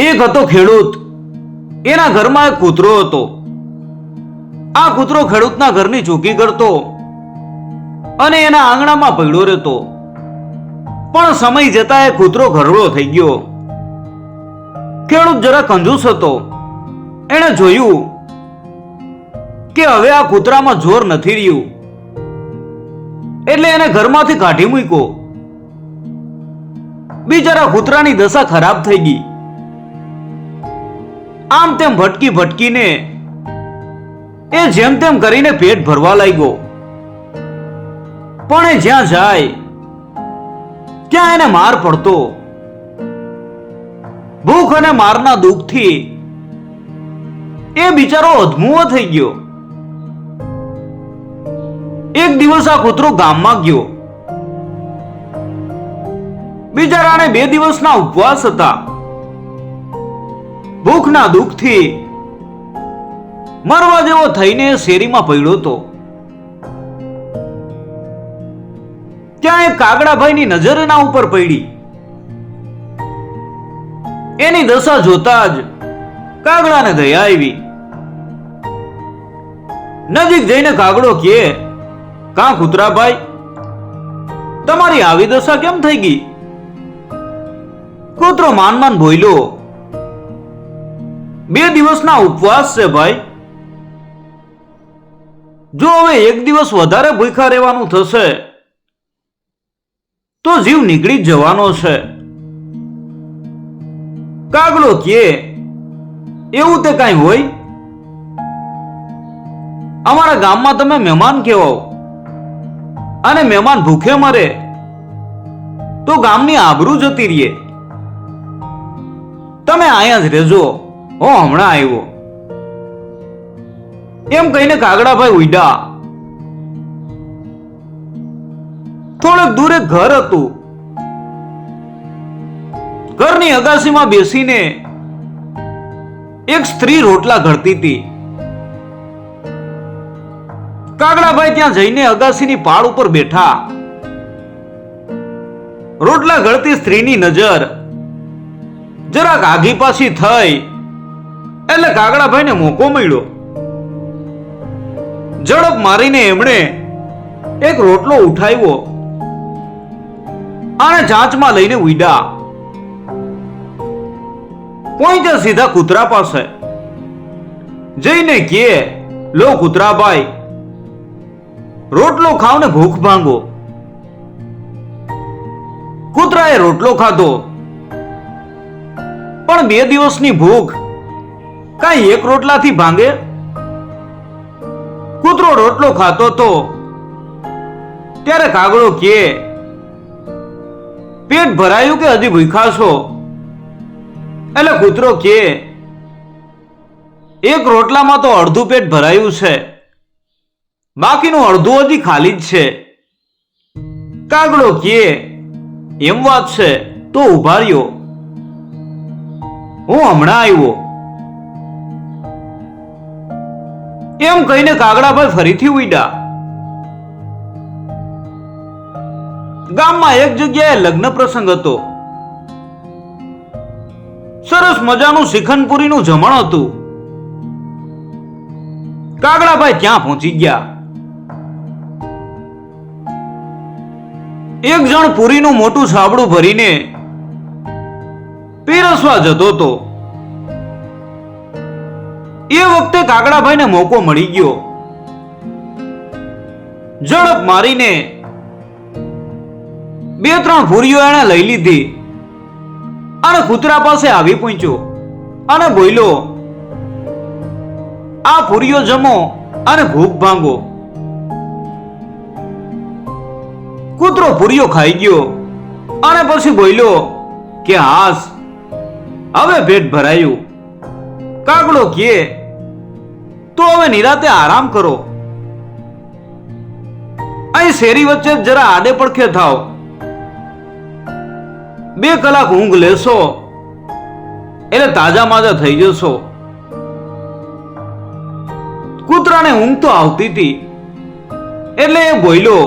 એક હતો ખેડૂત. એના ઘરમાં એક કૂતરો હતો. આ કૂતરો ખેડૂતના ઘરની ચોકી કરતો અને એના આંગણામાં પડ્યો રહેતો. પણ સમય જતા એ કૂતરો ઘરડો થઈ ગયો. ખેડૂત જરા કંજૂસ હતો. એણે જોયું કે હવે આ કૂતરામાં જોર નથી રહ્યું. એટલે એને ઘરમાંથી કાઢી મૂક્યો. બિચારા કૂતરાની દશા ખરાબ થઈ ગઈ. આમ તેમ ભટકી ભટકીને, એ જેમ તેમ કરીને પેટ ભરવા લાગ્યો. પણ એ જ્યાં જાય, ત્યાં એને માર પડતો. ભૂખ અને મારના દુઃખથી એ બિચારો અધમુઓ થઈ ગયો. એક દિવસ આ કૂતરો ગામમાં ગયો. બિચારાને બે દિવસના ઉપવાસ હતા. ભૂખના દુઃખથી મરવા જેવો થઈને શેરીમાં પડ્યો હતો. ત્યાં એક કાગડાભાઈની નજર એના ઉપર પડી. એની દશા જોતા જ કાગડાને દયા આવી. નજીક જઈને કાગડો કે, કા કૂતરાભાઈ, તમારી આવી દશા કેમ થઈ ગઈ? કૂતરો માન માન બોલ્યો બે દિવસના ઉપવાસ છે ભાઈ. જો હવે એક દિવસ વધારે ભૂખા રહેવાનું થશે, તો જીવ નીકળી જવાનો છે. કાગડો કે એવું તે કાંઈ હોય? અમારા ગામમાં તમે મહેમાન કહેવાઓ. અને મહેમાન ભૂખે મરે, તો ગામની આબરૂ જતી રહીએ. તમે અહીંયા જ રહેજો. હું હમણાં આવ્યો. એમ કહીને કાગડાભાઈ ઉડ્યા દૂર એક ઘર હતું. ઘરની અગાસીમાં બેસીને એક સ્ત્રી રોટલા ઘડતી હતી. કાગડાભાઈ ત્યાં જઈને અગાસીની પાળ ઉપર બેઠા. રોટલા ઘડતી સ્ત્રીની નજર જરાક આઘી પાછી થઈ. એટલે કાગડાભાઈને મોકો મળ્યો. ઝડપ મારીને એમણે એક રોટલો ઉઠાવ્યો. અને જાંચમાં લઈને ઉડા પહોંચ્યા સીધા કૂતરા પાસે. જઈને કે લો કૂતરાભાઈ. રોટલો ખાવ ને ભૂખ ભાંગો કૂતરાએ રોટલો ખાધો. પણ બે દિવસની ભૂખ કાંઈ એક રોટલાથી ભાંગે? કૂતરો રોટલો ખાતો તો ત્યારે કાગડો કે, પેટ ભરાયું કે હજી ભૂખા છો? એટલે કૂતરો કે, એક રોટલામાં તો અડધું પેટ ભરાયું છે. બાકીનું અડધું હજી ખાલી જ છે. કાગડો કે, એમ વાત છે, તો ઊભા રહ્યો. હું હમણાં આવ્યો. એમ કહીને કાગડાભાઈ ફરીથી ઉડ્યા ગામમાં એક જગ્યાએ લગ્ન પ્રસંગ હતો. સરસ મજાનું શિખનપુરીનું જમણ હતું. કાગડાભાઈ ત્યાં પહોંચી ગયા. એક જણ પુરીનું મોટું છાબડું ભરીને પીરસવા જતો હતો. એ વખતે કાગડાભાઈને મોકો મળી ગયો. ઝડપ મારીને બે ત્રણ ભૂરીઓ એણે લઈ લીધી અને કૂતરા પાસે આવી પહોંચ્યો અને બોલ્યો, આ ભૂરીઓ જમો અને ભૂખ ભાંગો. કૂતરો પૂરીઓ ખાઈ ગયો અને પછી બોલ્યો, કે હાસ, હવે પેટ ભરાયું. કાગડો કે તો હવે નિરાતે આરામ કરો. અહીં શેરી વચ્ચે જરા આડે પડખે થાવ બે કલાક ઊંઘ લેશો, એટલે તાજા માજા થઈ જશો. કૂતરાને ઊંઘ તો આવતી હતી, એટલે એ બોલ્યો,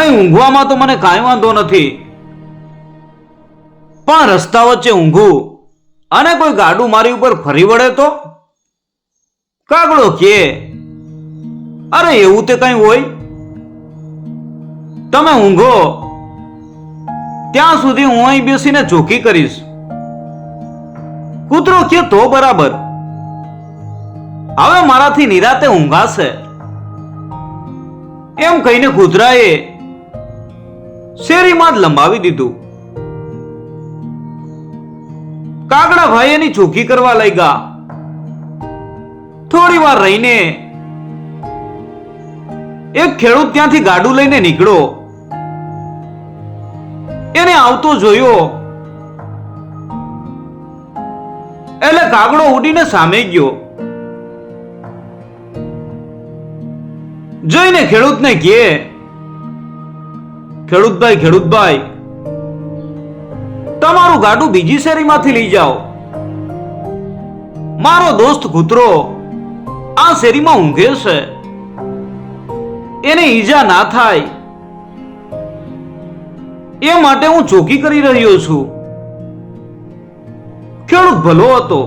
અહીં ઊંઘવામાં તો મને કાંઈ વાંધો નથી, પણ રસ્તા વચ્ચે ઊંઘું. અને કોઈ ગાડું મારી ઉપર ફરી વળે તો? કાગડો કે? અરે એવું તે કઈ હોય? તમે ઊંઘો. ત્યાં સુધી હું અહીં બેસીને ચોકી કરીશ. કૂતરો કે તો બરાબર. હવે મારાથી નિરાતે ઊંઘાશે. એમ કહીને કૂતરાએ શેરીમાં જ લંબાવી દીધું. કાગડા ભાઈ એની ચોકી કરવા લાગ્યા. થોડી વાર રહીને એક ખેડૂત ત્યાંથી ગાડું લઈને નીકળ્યો. એને આવતો જોયો. એટલે કાગડો ઉડીને સામે ગયો. જોઈને ખેડૂતને કહે, ખેડૂતભાઈ ખેડૂતભાઈ તમારું ગાડું બીજી શેરીમાંથી લઈ જાઓ. મારો દોસ્ત કૂતરો આ શેરીમાં ઊંઘે છે. એને ઈજા ના થાય. એ માટે હું ચોકી કરી રહ્યો છું. ખેડૂત ભલો હતો.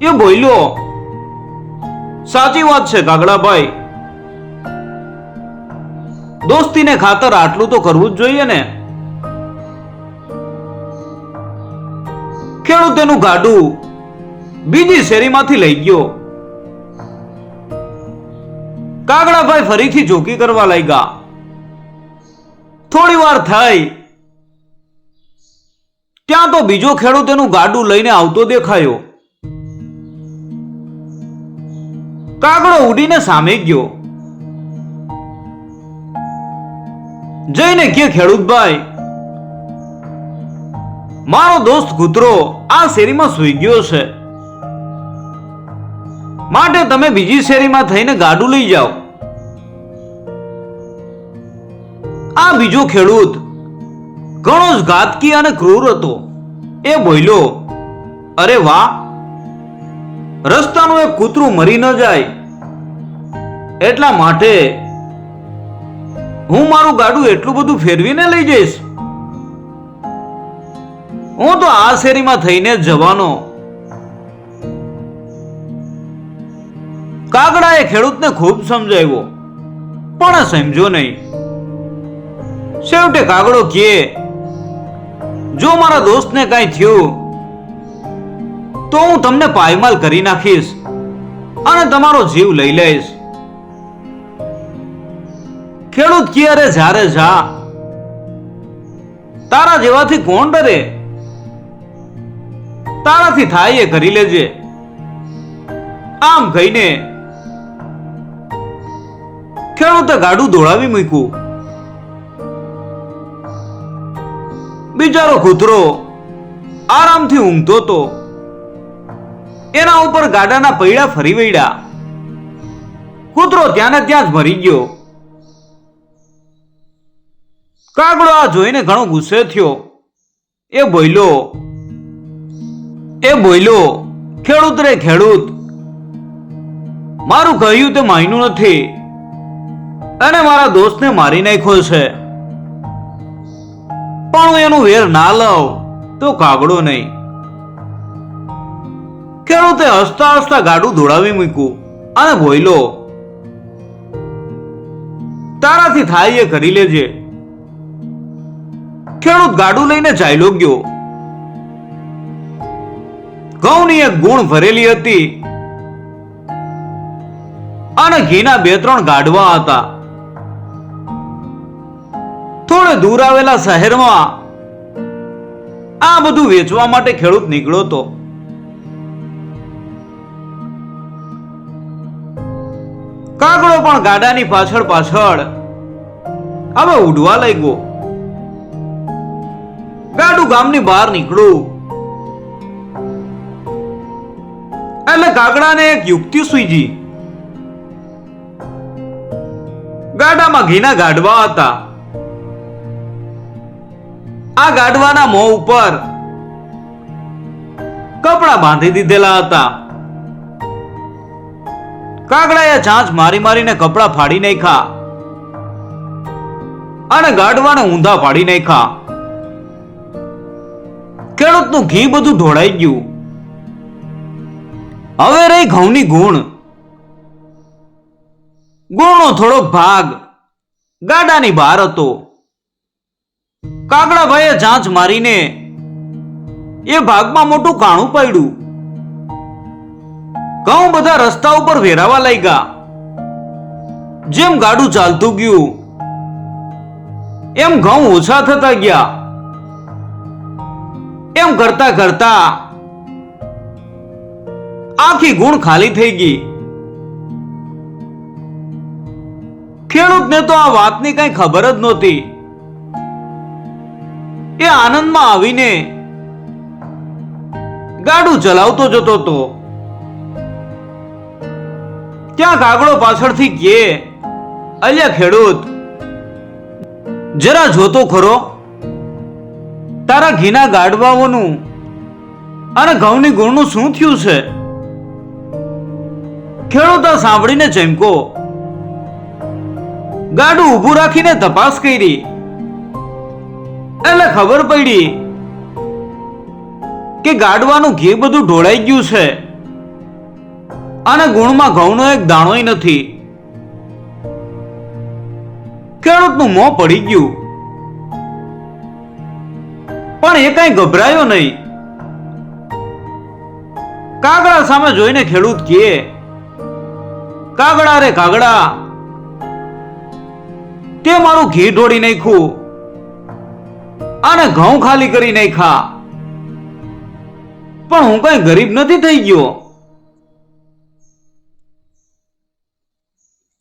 એ બોલ્યો, સાચી વાત છે કાગડાભાઈ દોસ્તીને ખાતર આટલું તો કરવું જ જોઈએ ને. ખેડૂત એનું ગાડું બીજી શેરીમાંથી લઈ ગયો. કાગડાભાઈ ફરીથી ચોકી કરવા લાગ્યા. થોડી વાર થઈ. ત્યાં તો બીજો ખેડૂત એનું ગાડું લઈને આવતો દેખાયો. કાગડો ઉડીને સામે ગયો. જઈને કે ખેડૂતભાઈ મારો દોસ્ત કૂતરો આ શેરીમાં સૂઈ ગયો છે. માટે તમે બીજી શેરીમાં થઈને ગાડું લઈ જાઓ. આ બીજો ખેડૂત ઘણો જ ઘાતકી અને ક્રૂર હતો. એ બોલ્યો, અરે વાહ, રસ્તાનું એક કૂતરું મરી ન જાય. એટલા માટે હું મારું ગાડું એટલું બધું ફેરવીને લઈ જઈશ. હું તો આ શેરીમાં થઈને જવાનો. કાગડાએ ખેડૂતને ખૂબ સમજાવ્યો, પણ સમજો નહીં. છેવટે કાગડો કે જો મારા દોસ્તને કાંઈ થયું, તો હું તમને પાયમાલ કરી નાખીશ અને તમારો જીવ લઈ લઈશ. ખેડૂત કે અરે જ્યારે જા, તારા જેવાથી કોણ ડરે? તારાથી થાય એ કરી લેજે. આમ કહીને ખેડૂતે ગાડું દોડાવી મૂક્યું. બિચારો કૂતરો આરામથી ઊંઘતો તો એના ઉપર ગાડાના પૈડા ફરી વળ્યા. કૂતરો ત્યાં ને ત્યાં જ મરી ગયો. કાગડો આ જોઈને ઘણો ગુસ્સે થયો. એ બોલ્યો એ બોલ્યો, ખેડૂત રે ખેડૂત, મારું કહ્યું તે માન્યું નથી. અને મારા દોસ્તને મારી નાખ્યો છે. પણ હું એનું વેર ના લઉં તો કાગડો નહીં. ખેડૂતે હસતા હસતા ગાડું દોડાવી મૂક્યું અને બોલ્યો, તારાથી થાય એ કરી લેજે. ખેડૂત ગાડું લઈને ચાલ્યો ગયો. એક ગુણ ભરેલી હતી. અને ઘીના બે ત્રણ ગાડવા હતા. થોડે દૂર આવેલા શહેરમાં આ બધું વેચવા માટે ખેડૂત નીકળ્યો હતો. કાગડો પણ ગાડાની પાછળ પાછળ હવે ઉડવા લાગ્યો. ગાડું ગામની બહાર નીકળ્યું. એટલે કાગડાને એક યુક્તિ સૂઈજી ગાડામાં ઘીના ગાડવા હતા. આ ગાડવાના મોં ઉપર કપડા બાંધી દીધેલા હતા. કાગડાએ ચાંચ મારી મારીને કપડા ફાડી નાખ્યા. અને ગાડવાને ઊંધા ફાડી નાખ્યા. ખેડૂતનું ઘી બધું ઢોળાઈ ગયું. હવે રહી ઘઉંની ગુણ. ગુણનો થોડોક ભાગ. ગાડાની બહાર હતો. કાગડાભાઈએ જાંચ મારીને એ ભાગમાં મોટું કાણું પડ્યું. ઘઉં બધા રસ્તા ઉપર વેરાવા લાગ્યા. જેમ ગાડું ચાલતું ગયું, એમ ઘઉં ઓછા થતા ગયા. એમ કરતા કરતા આખી ગુણ ખાલી થઈ ગઈ. ખેડૂતને તો આ વાતની કઈ ખબર જ નહોતી. એ આનંદમાં આવીને ગાડું ચલાવતો જતો હતો. ત્યાં કાગડો પાછળથી કે, અલ્યા ખેડૂત, જરા જોતો ખરો. તારા ઘીના ગાડવાઓનું અને ઘઉંની ગુણનું શું થયું છે? ખેડૂત સાંભળીને ચમકો. ગાડું ઊભું રાખીને તપાસ કરી. એટલે ખબર પડી કે ગાડવાનું ઘી બધું ઢોળાઈ ગયું છે. અને ગુણમાં ઘઉંનો એક દાણોય નથી. ખેડૂતનું મોં પડી ગયું. પણ એ કઈ ગભરાયો નહીં. કાગડા સામે જોઈને ખેડૂત કહે કાગડા રે કાગડા તે મારું ઘી ઢોળી નાખ્યું. અને ઘઉં ખાલી કરી નાખ્યા. પણ હું કઈ ગરીબ નથી થઈ ગયો.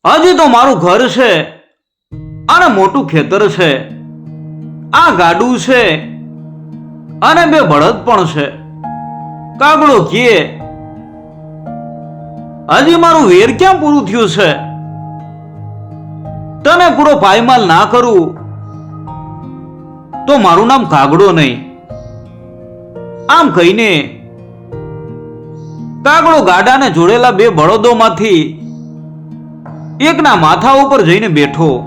હજી તો મારું ઘર છે. અને મોટું ખેતર છે. આ ગાડું છે. અને બે બળદ પણ છે. કાગડો કહે હજી મારું વેર ક્યાં પૂરું થયું છે? તને પૂરો પાયમાલ ના કરું? તો મારું નામ કાગડો નહીં. આમ કહીને કાગડો ગાડાને જોડેલા બે બળદોમાંથી એકના માથા ઉપર જઈને બેઠો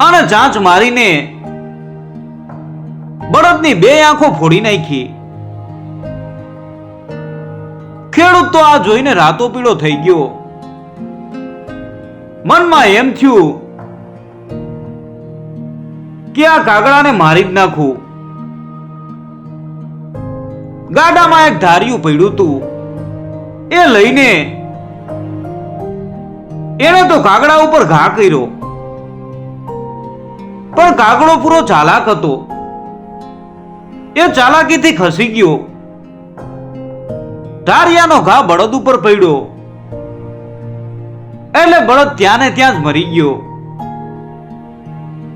અને ચાંચ મારીને બળદની બે આંખો ફોડી નાખી. ખેડૂત તો આ જોઈને રાતો પીળો થઈ ગયો. મનમાં એમ થયું કે આ કાગડાને મારી જ નાખું. ગાડામાં એક ધાર્યું પડ્યું હતું. એ લઈને એણે તો કાગડા ઉપર ઘા કર્યો. પણ કાગડો પૂરો ચાલાક હતો. એ ચાલાકીથી ખસી ગયો. ધારિયાનો ઘા બળદ ઉપર પડ્યો. એટલે બળદ ત્યાં ને ત્યાં જ મરી ગયો.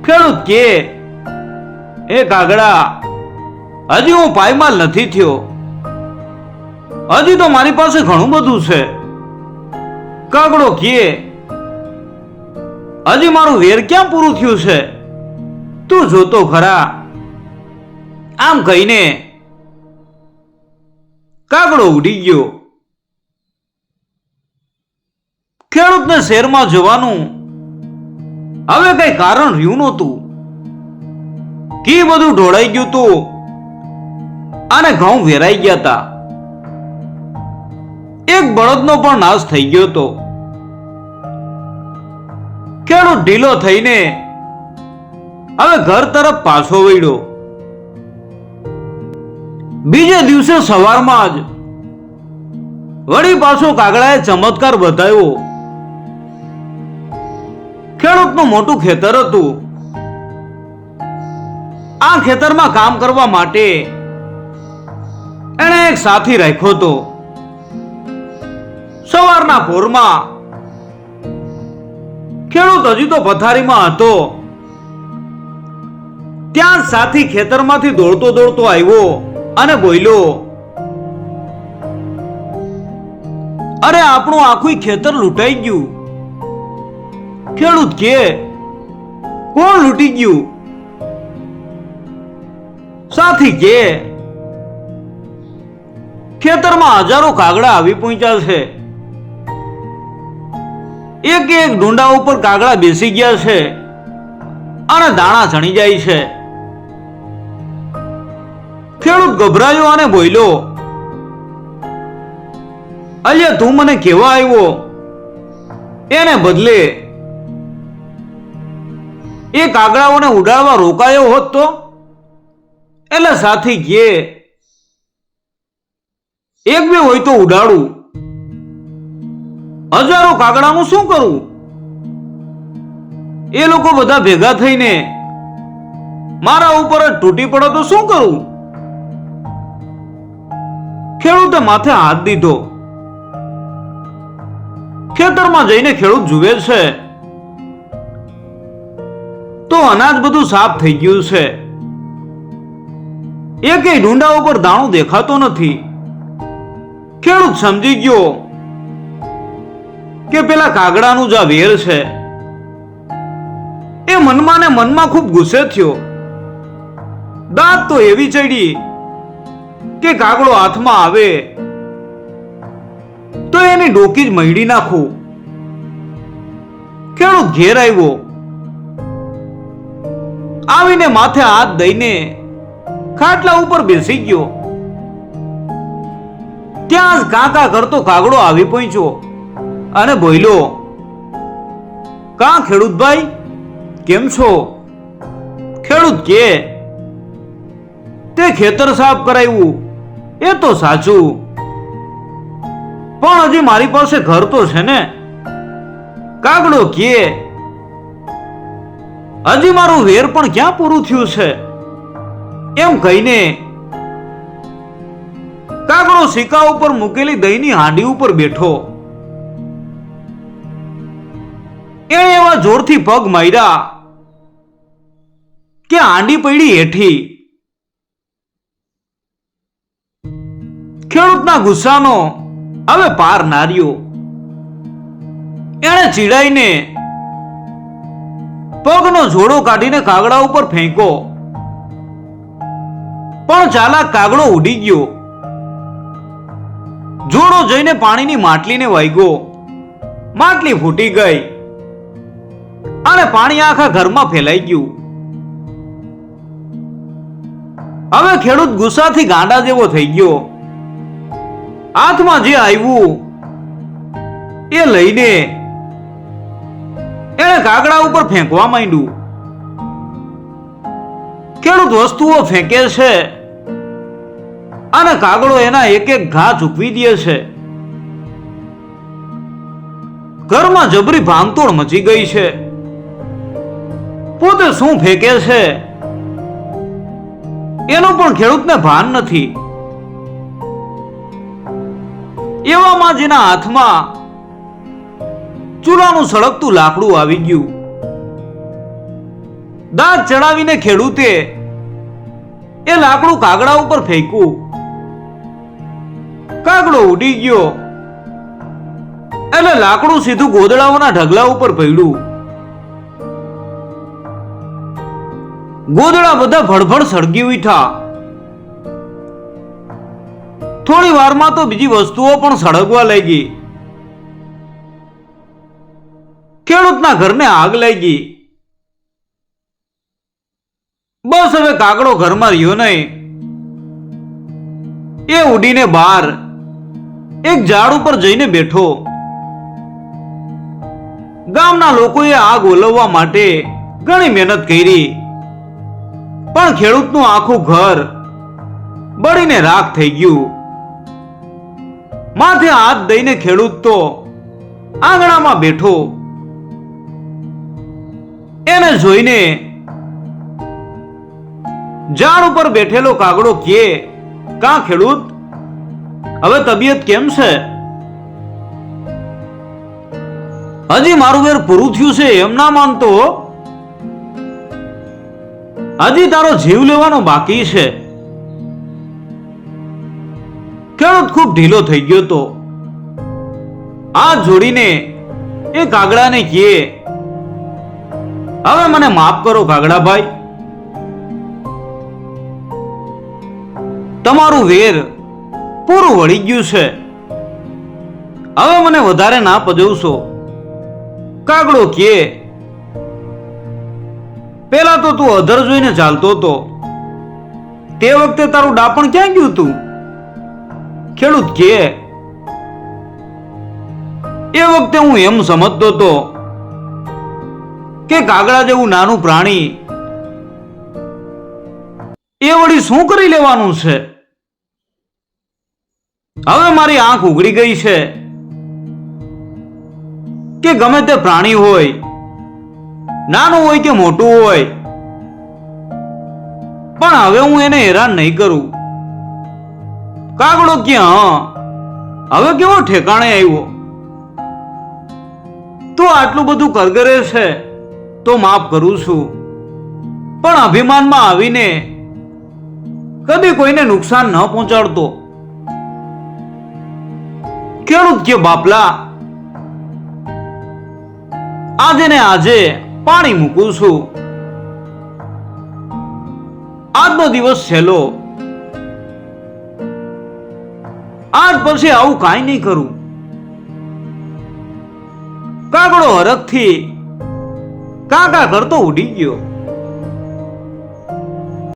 ખેડૂત કે, એ કાગડા હજી હું પાયમાલ નથી થયો. હજી તો મારી પાસે ઘણું બધું છે. કાગડો કે, હજી મારું વેર ક્યાં પૂરું થયું છે? તું જોતો ખરા. આમ કહીને કાગડો ઉડી ગયો. ખેડૂતને શહેરમાં જવાનું હવે કઈ કારણ રહ્યું નહોતું. ઘી બધું ઢોળાઈ ગયું હતું. અને ઘઉં વેરાઈ ગયા હતા. એક બળદનો પણ નાશ થઈ ગયો હતો. ખેડૂત ઢીલો થઈને હવે ઘર તરફ પાછો વળ્યો. બીજે દિવસે સવારમાં જ વળી પાછો કાગડાએ ચમત્કાર બતાવ્યો. ખેડૂતનું મોટું ખેતર હતું. આ ખેતરમાં કામ કરવા માટે એણે એક સાથી રાખ્યો હતો. સવારના ભોરમાં ખેડૂત હજી તો પથારીમાં હતો. ત્યાં સાથી ખેતરમાંથી દોડતો દોડતો આવ્યો. અને બોલ્યો અરે આપણું આખું ખેતર લૂંટાઈ ગયું. ખેડૂત કે, કોણ લૂંટી ગયું? સાથી કે, ખેતરમાં હજારો કાગડા આવી પહોંચ્યા છે. એક એક ડુંડા ઉપર કાગડા બેસી ગયા છે. અને દાણા ચણી જાય છે. ખેડૂત ગભરાયો અને બોલ્યો, અલ્યા તું મને કેવા આવ્યો? એને બદલે એ કાગડાઓને ઉડાડવા રોકાયો હોત તો? એટલે સાથી કે, એક બે હોય તો ઉડાડું. હજારો કાગડાનું શું કરવું એ લોકો બધા ભેગા થઈને મારા ઉપર જ તૂટી પડે તો શું કરવું ખેડૂતે માથે હાથ દીધો. ખેતરમાં જઈને ખેડૂત જુએ છે. તો અનાજ બધું સાફ થઈ ગયું છે. એકેય ઢૂંડા ઉપર દાણો દેખાતો નથી. ખેડૂત સમજી ગયો કે પેલા કાગડાનું જ આ વેર છે. એ મનમાં ને મનમાં ખૂબ ગુસ્સે થયો. દાંત તો એવી ચડી કે કાગડો હાથમાં આવે, તો એની ડોકી જ મહીડી નાખું. ખેડૂત ઘેર આવ્યો. આવીને માથે હાથ દઈને ખાટલા ઉપર બેસી ગયો. ત્યાં જ કાકા કરતો કાગડો આવી પહોંચ્યો અને બોલ્યો, કા ખેડૂતભાઈ, કેમ છો? ખેડૂત કે? તે ખેતર સાફ કરાવ્યું. એ તો સાચું. પણ હજી મારી પાસે ઘર તો છે ને. કાગડો કે હજી મારું વેર પણ ક્યાં પૂરું થયું છે? એમ કહીને કાગડો સિક્કા ઉપર મૂકેલી દહીંની હાંડી ઉપર બેઠો. એણે એવા જોરથી પગ માર્યા કે હાંડી પડી હેઠી. ખેડૂતના ગુસ્સાનો હવે પાર નાર્યો. એણે ચીડાઈને પગનો જોડો કાઢીને કાગડા ઉપર ફેંકો. પણ ચાલાક કાગડો ઉડી ગયો. જોડો જઈને પાણીની માટલીને વાગ્યો. માટલી ફૂટી ગઈ અને પાણી આખા ઘરમાં ફેલાઈ ગયું. હવે ખેડૂત ગુસ્સાથી ગાંડા જેવો થઈ ગયો. હાથમાં જે આવ્યું, એ લઈને એણે કાગડા ઉપર ફેંકવા માંડ્યું. ખેડૂત વસ્તુઓ ફેંકે છે અને કાગડો એના એક એક ઘા ચૂકવી દે છે. ઘરમાં જબરી ભાંગતોડ મચી ગઈ છે. પોતે શું ફેંકે છે? એનું પણ ખેડૂતને ભાન નથી. એવામાં જેના હાથમાં ચૂલાનું સળગતું લાકડું આવી ગયું. દાંત ચડાવીને ખેડૂતે એ લાકડું કાગડા ઉપર ફેંક્યું. કાગડો ઉડી ગયો. એટલે લાકડું સીધું ગોદડાઓના ઢગલા ઉપર પડ્યું ગોદડા બધા ભડભડ સળગી ઉઠ્યા. થોડી વારમાં તો બીજી વસ્તુઓ પણ સળગવા લાગી. ખેડૂતના ઘરને આગ લાગી. બસ હવે કાગડો ઘરમાં રહ્યો નહીં. એ ઉડીને બહાર, એક ઝાડ ઉપર જઈને બેઠો. ગામના લોકોએ આગ ઓલવવા માટે ઘણી મહેનત કરી. પણ ખેડૂતનું આખું ઘર બળીને રાખ થઈ ગયું. માથે હાથ દઈને ખેડૂત તો આંગણામાં બેઠો. એને જોઈને ઝાડ ઉપર બેઠેલો કાગડો કે, કા ખેડૂત? હવે તબિયત કેમ છે? હજી મારું વેર પૂરું થયું છે, એમ ના માનતો. હજી તારો જીવ લેવાનો બાકી છે. ખેડૂત ખૂબ ઢીલો થઈ ગયો તો. આ જોડીને એ કાગડાને કહે હવે મને માફ કરો કાગડાભાઈ તમારું વેર પૂરું વળી ગયું છે. હવે મને વધારે ના પજવશો. કાગડો કે પેલા તો તું અધર જોઈને ચાલતો હતો તે વખતે તારું ડાપણ ક્યાં ગયું તું? ખેડૂત કે, એ વખતે હું એમ સમજતો હતો કે કાગડા જેવું નાનું પ્રાણી એ વળી શું કરી લેવાનું છે? હવે મારી આંખ ઉઘડી ગઈ છે કે ગમે તે પ્રાણી હોય, નાનું હોય કે મોટું હોય, પણ હવે હું એને હેરાન નહીં કરું. કાગડો ક્યાં? હવે કેવો ઠેકાણે આવ્યો? તો આટલું બધું કરગરે છે, તો માફ કરું છું. પણ અભિમાનમાં આવીને કદી કોઈને નુકસાન ન પહોંચાડતો. ખેડૂત કે બાપલા, આજે ને આજે પાણી મૂકું છું. આજનો દિવસ છેલ્લો. આજ પછી આવું કાંઈ નહીં કરું. કાગડો હરખથી કાકા કરતો ઉડી ગયો.